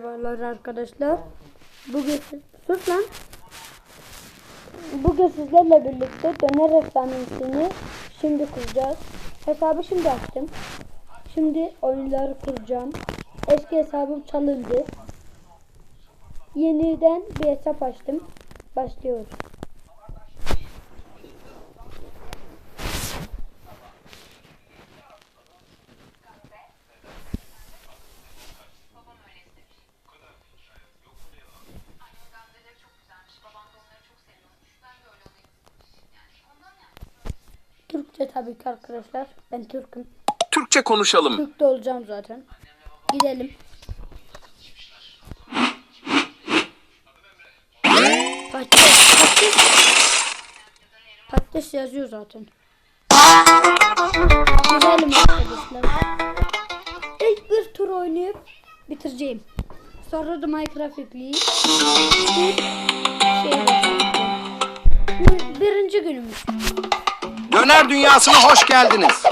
Merhabalar arkadaşlar. Bugün sus lan. Bugün sizlerle birlikte döner efsanesini şimdi kuracağız. Hesabı şimdi açtım. Şimdi oyunları kuracağım. Eski hesabım çalındı. Yeniden bir hesap açtım. Başlıyoruz. Türkçe tabii ki arkadaşlar. Ben Türk'üm. Türkçe konuşalım. Türk de olacağım zaten. Gidelim. Patates. Patates. Patates yazıyor zaten. Gidelim arkadaşlar. İlk bir tur oynayıp bitireceğim. Sonra da Minecraft yükleyip bir şey yapacağım. Birinci günümüz. Döner dünyasına hoş geldiniz.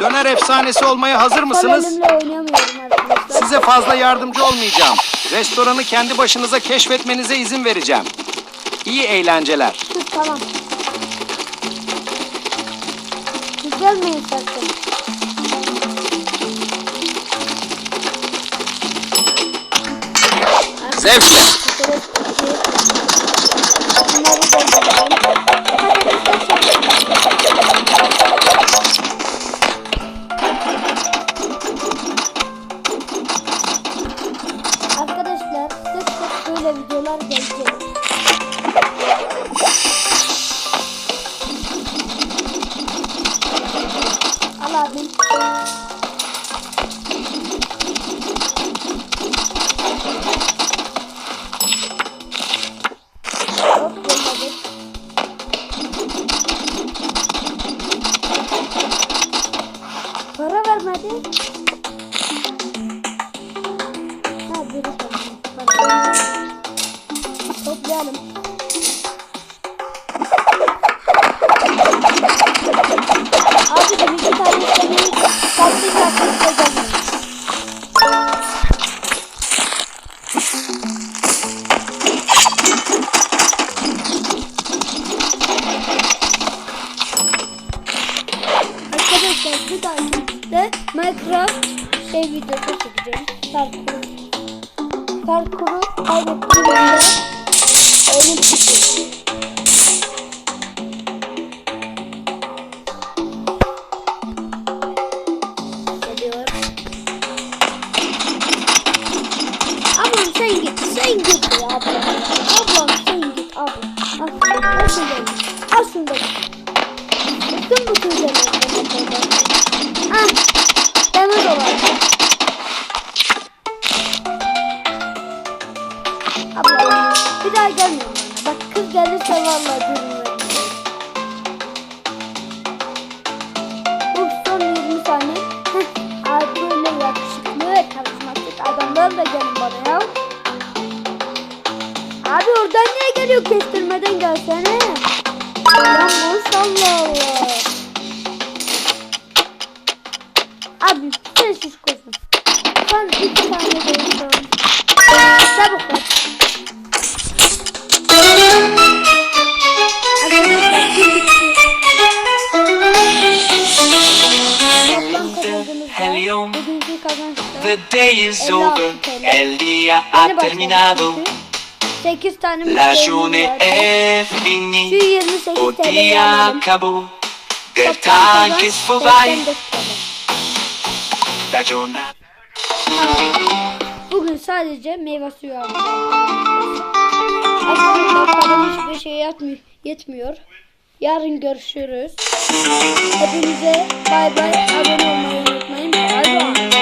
Döner efsanesi olmaya hazır mısınız? elimle oynamıyorum arkadaşlar. Size fazla yardımcı olmayacağım. Restoranı kendi başınıza keşfetmenize izin vereceğim. İyi eğlenceler. Dur tamam. Gelmeyin sakın. Zevkle. Bunları. Patatesler Vermedi. Ha biri Toplayalım. Abi bir tane senin tatlı tatlı kocaman. Arkadaşlar bir dahakinde Minecraft şey videosu çekeceğim. Parkur. Parkuru kaybettiğimde oyun bitiyor. Ablam sen git, sen git ya ablam. Ablam sen git ablam. Al, al şunu bir daha gelmiyorum bana. Bak kız gelirse vallahi. Bu son 20 saniye. Abi böyle yakışıklı ve karizmatik adamlar da gelin bana ya. Abi oradan niye geliyor kestirmeden gelsene. Lan boş Allah Allah. Abi sen şişkosun. Sen iki tane değilsin. Çabuk ver. canción. The day is over. El día ha terminado. La journée est finie. O día acabó. Der Tag ist vorbei. La jornada. Bugün sadece meyve suyu alacağım. Aslında para hiçbir şey yetmiyor. Yarın görüşürüz. Hepinize bay bay abone olmayı unutmayın. Bay bay.